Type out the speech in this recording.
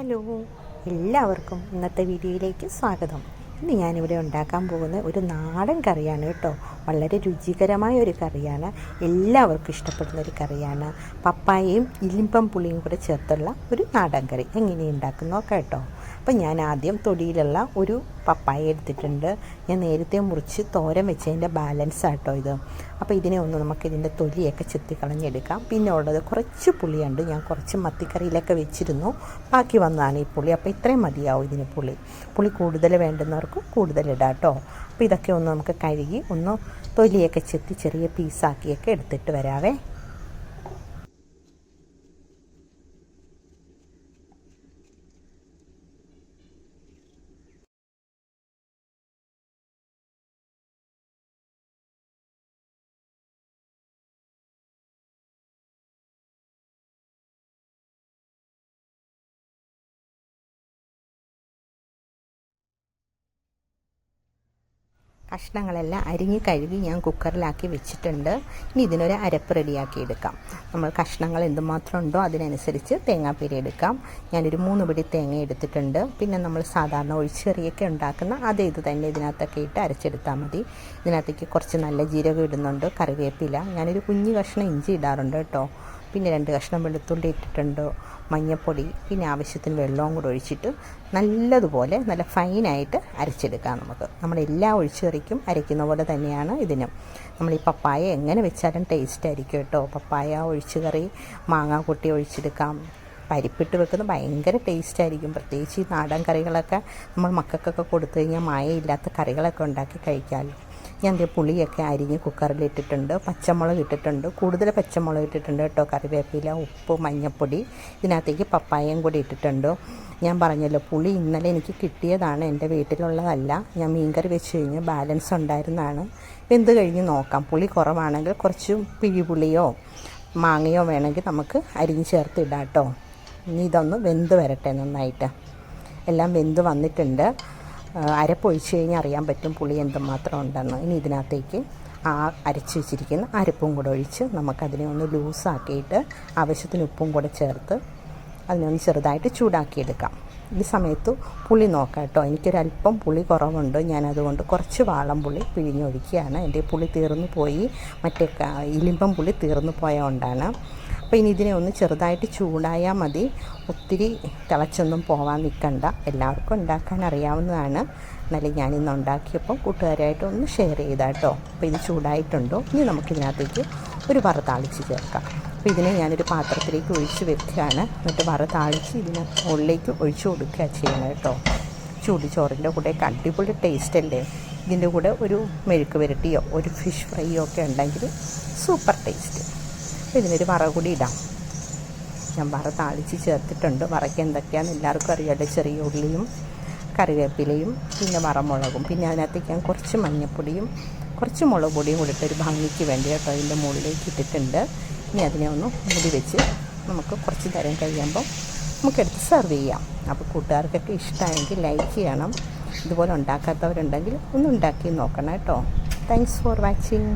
Hello. എല്ലാവർക്കും ഇന്നത്തെ വീഡിയോയിലേക്ക് സ്വാഗതം. ഇന്ന് ഞാനിവിടെ ഉണ്ടാക്കാൻ പോകുന്ന ഒരു നാടൻ കറിയാണ് കേട്ടോ. വളരെ രുചികരമായ ഒരു കറിയാണ്. എല്ലാവർക്കും ഇഷ്ടപ്പെടുന്ന ഒരു കറിയാണ്. പപ്പായയും ഇലിമ്പം പുളിയും കൂടെ ചേർത്തുള്ള ഒരു നാടൻ കറി. എങ്ങനെ ഉണ്ടാക്കുന്നോ കേട്ടോ. അപ്പം ഞാൻ ആദ്യം തൊടിയിലുള്ള ഒരു പപ്പായ എടുത്തിട്ടുണ്ട്. ഞാൻ നേരത്തെ മുറിച്ച് തോരൻ വെച്ചതിന്റെ ബാലൻസ് ആട്ടോ ഇത്. അപ്പോൾ ഇതിനെ ഒന്ന് നമുക്ക് ഇതിന്റെ തൊലിയൊക്കെ ചെത്തി കളഞ്ഞെടുക്കാം. പിന്നെ ഉള്ളത് കുറച്ച് പുളിയുണ്ട്. ഞാൻ കുറച്ച് മത്തിക്കറിയിലൊക്കെ വെച്ചിരുന്നു. ബാക്കി വന്നതാണ് ഈ പുളി. അപ്പോൾ ഇത്രയും മതിയാവും ഇതിന് പുളി. പുളി കൂടുതൽ വേണ്ടുന്നവർക്ക് കൂടുതൽ ഇടാം കേട്ടോ അപ്പോൾ ഇതൊക്കെ ഒന്ന് നമുക്ക് കഴുകി ഒന്ന് തൊലിയൊക്കെ ചെത്തി ചെറിയ പീസാക്കിയൊക്കെ എടുത്തിട്ട് വരാവേ. കഷ്ണങ്ങളെല്ലാം അരിഞ്ഞ് കഴുകി ഞാൻ കുക്കറിലാക്കി വെച്ചിട്ടുണ്ട്. ഇനി ഇതിനൊരു അരപ്പ് റെഡിയാക്കി എടുക്കാം. നമ്മൾ കഷ്ണങ്ങൾ എന്തുമാത്രം ഉണ്ടോ അതിനനുസരിച്ച് തേങ്ങാപ്പീര എടുക്കാം. ഞാനൊരു മൂന്ന് പിടി തേങ്ങ എടുത്തിട്ടുണ്ട്. പിന്നെ നമ്മൾ സാധാരണ ഒഴിച്ചെറിയൊക്കെ ഉണ്ടാക്കുന്ന അതേ ഇത് തന്നെ ഇതിനകത്തൊക്കെ ഇട്ട് അരച്ചെടുത്താൽ മതി. ഇതിനകത്തേക്ക് കുറച്ച് നല്ല ജീരകം ഇടുന്നുണ്ട് കറിവേപ്പില. ഞാനൊരു കുഞ്ഞു കഷ്ണം ഇഞ്ചി ഇടാറുണ്ട് കേട്ടോ. പിന്നെ രണ്ട് കഷ്ണം വെളുത്തുള്ളി ഇട്ടിട്ടുണ്ട് മഞ്ഞപ്പൊടി പിന്നെ ആവശ്യത്തിന് വെള്ളവും കൂടെ ഒഴിച്ചിട്ട് നല്ലതുപോലെ നല്ല ഫൈനായിട്ട് അരച്ചെടുക്കാം നമുക്ക്. നമ്മളെല്ലാം ഒഴിച്ചുകറിക്കും അരയ്ക്കുന്ന പോലെ തന്നെയാണ് ഇതിനും. നമ്മൾ ഈ പപ്പായ എങ്ങനെ വെച്ചാലും ടേസ്റ്റ് ആയിരിക്കും കേട്ടോ. പപ്പായ ഒഴിച്ചുകറി മാങ്ങ കൊട്ടി ഒഴിച്ചെടുക്കാം. പരിപ്പിട്ട് വെക്കുന്നത് ഭയങ്കര ടേസ്റ്റ് ആയിരിക്കും. പ്രത്യേകിച്ച് ഈ നാടൻ കറികളൊക്കെ നമ്മൾ മക്കൾക്കൊക്കെ കൊടുത്തു കഴിഞ്ഞാൽ മായയില്ലാത്ത കറികളൊക്കെ ഉണ്ടാക്കി കഴിക്കാമല്ലോ. ഞാൻ ദേ പുളിയൊക്കെ അരിഞ്ഞ് കുക്കറിൽ ഇട്ടിട്ടുണ്ട്. പച്ചമുളക് ഇട്ടിട്ടുണ്ട്. കൂടുതൽ പച്ചമുളക് ഇട്ടിട്ടുണ്ട് കേട്ടോ. കറിവേപ്പില ഉപ്പ് മഞ്ഞൾപ്പൊടി ഇതിനകത്തേക്ക് പപ്പായയും കൂടി ഇട്ടിട്ടുണ്ട്. ഞാൻ പറഞ്ഞല്ലോ പുളി ഇന്നലെ എനിക്ക് കിട്ടിയതാണ്. എന്റെ വീട്ടിലുള്ളതല്ല. ഞാൻ മീൻകറി വെച്ച് കഴിഞ്ഞ് ബാലൻസ് ഉണ്ടായിരുന്നതാണ്. വെന്ത് കഴിഞ്ഞ് നോക്കാം. പുളി കുറവാണെങ്കിൽ കുറച്ച് പിഴിപുളിയോ മാങ്ങയോ വേണമെങ്കിൽ നമുക്ക് അരിഞ്ഞ് ചേർത്ത് ഇടാം കേട്ടോ. ഇനി ഇതൊന്ന് വെന്ത് വരട്ടെ നന്നായിട്ട്. എല്ലാം വെന്ത് വന്നിട്ടുണ്ട്. അരപ്പൊഴിച്ച് കഴിഞ്ഞാൽ അറിയാൻ പറ്റും പുളി എന്തുമാത്രം ഉണ്ടെന്ന്. ഇനി ഇതിനകത്തേക്ക് ആ അരച്ച് വെച്ചിരിക്കുന്ന അരപ്പും കൂടെ ഒഴിച്ച് നമുക്കതിനെ ഒന്ന് ലൂസാക്കിയിട്ട് ആവശ്യത്തിന് ഉപ്പും കൂടെ ചേർത്ത് അതിനെ ഒന്ന് ചെറുതായിട്ട് ചൂടാക്കിയെടുക്കാം. ഈ സമയത്ത് പുളി നോക്കാം കേട്ടോ. എനിക്കൊരല്പം പുളി കുറവുണ്ട്. ഞാനതുകൊണ്ട് കുറച്ച് വാളം പുളി പിഴിഞ്ഞൊഴിക്കുകയാണ്. എന്റെ പുളി തീർന്നു പോയി. മറ്റേ ഇലിമ്പം പുളി തീർന്നു പോയതുകൊണ്ടാണ് അപ്പോൾ ഇനി ഇതിനെ ഒന്ന് ചെറുതായിട്ട് ചൂടായാൽ മതി. ഒത്തിരി തിളച്ചൊന്നും പോവാൻ നിൽക്കണ്ട എല്ലാവർക്കും ഉണ്ടാക്കാൻ അറിയാവുന്നതാണ്. എന്നാലും ഞാനിന്ന് ഉണ്ടാക്കിയപ്പോൾ കൂട്ടുകാരായിട്ട് ഒന്ന് ഷെയർ ചെയ്താട്ടോ. അപ്പോൾ ഇത് ചൂടായിട്ടുണ്ടോ? ഇനി നമുക്കിതിനകത്തേക്ക് ഒരു വറ താളിച്ച് ചേർക്കാം. അപ്പോൾ ഇതിനെ ഞാനൊരു പാത്രത്തിലേക്ക് ഒഴിച്ച് വെക്കുകയാണ്. എന്നിട്ട് വറ താളിച്ച് ഇതിനെ മുകളിലേക്ക് ഒഴിച്ചു കൊടുക്കുക ചെയ്യണം കേട്ടോ. ചൂടിച്ചോറിന്റെ കൂടെ അടിപൊളി ടേസ്റ്റ് അല്ലേ? ഇതിന്റെ കൂടെ ഒരു മെഴുക്ക് വരട്ടിയോ ഒരു ഫിഷ് ഫ്രൈയോ ഒക്കെ ഉണ്ടെങ്കിൽ സൂപ്പർ ടേസ്റ്റ് അപ്പോൾ ഇതിനൊരു വറ കൂടി ഇടാം. ഞാൻ വറ താളിച്ച് ചേർത്തിട്ടുണ്ട്. വറയ്ക്ക് എന്തൊക്കെയാണെന്ന് എല്ലാവർക്കും അറിയാമല്ലോ ചെറിയ ഉള്ളിയും കറിവേപ്പിലയും പിന്നെ വറമുളകും. പിന്നെ അതിനകത്തേക്ക് ഞാൻ കുറച്ച് മഞ്ഞൾപ്പൊടിയും കുറച്ച് മുളക് പൊടിയും കൂടിയിട്ട് ഒരു ഭംഗിക്ക് വേണ്ടി കേട്ടോ അതിന്റെ മുകളിലേക്ക് ഇട്ടിട്ടുണ്ട്. ഇനി അതിനെ ഒന്ന് മൂടി വെച്ച് നമുക്ക് കുറച്ച് നേരം കഴിയുമ്പോൾ നമുക്കെടുത്ത് സെർവ് ചെയ്യാം. അപ്പോൾ കൂട്ടുകാർക്കൊക്കെ ഇഷ്ടമായെങ്കിൽ ലൈക്ക് ചെയ്യണം. ഇതുപോലെ ഉണ്ടാക്കാത്തവരുണ്ടെങ്കിൽ ഒന്ന് ഉണ്ടാക്കി നോക്കണം കേട്ടോ. Thanks for watching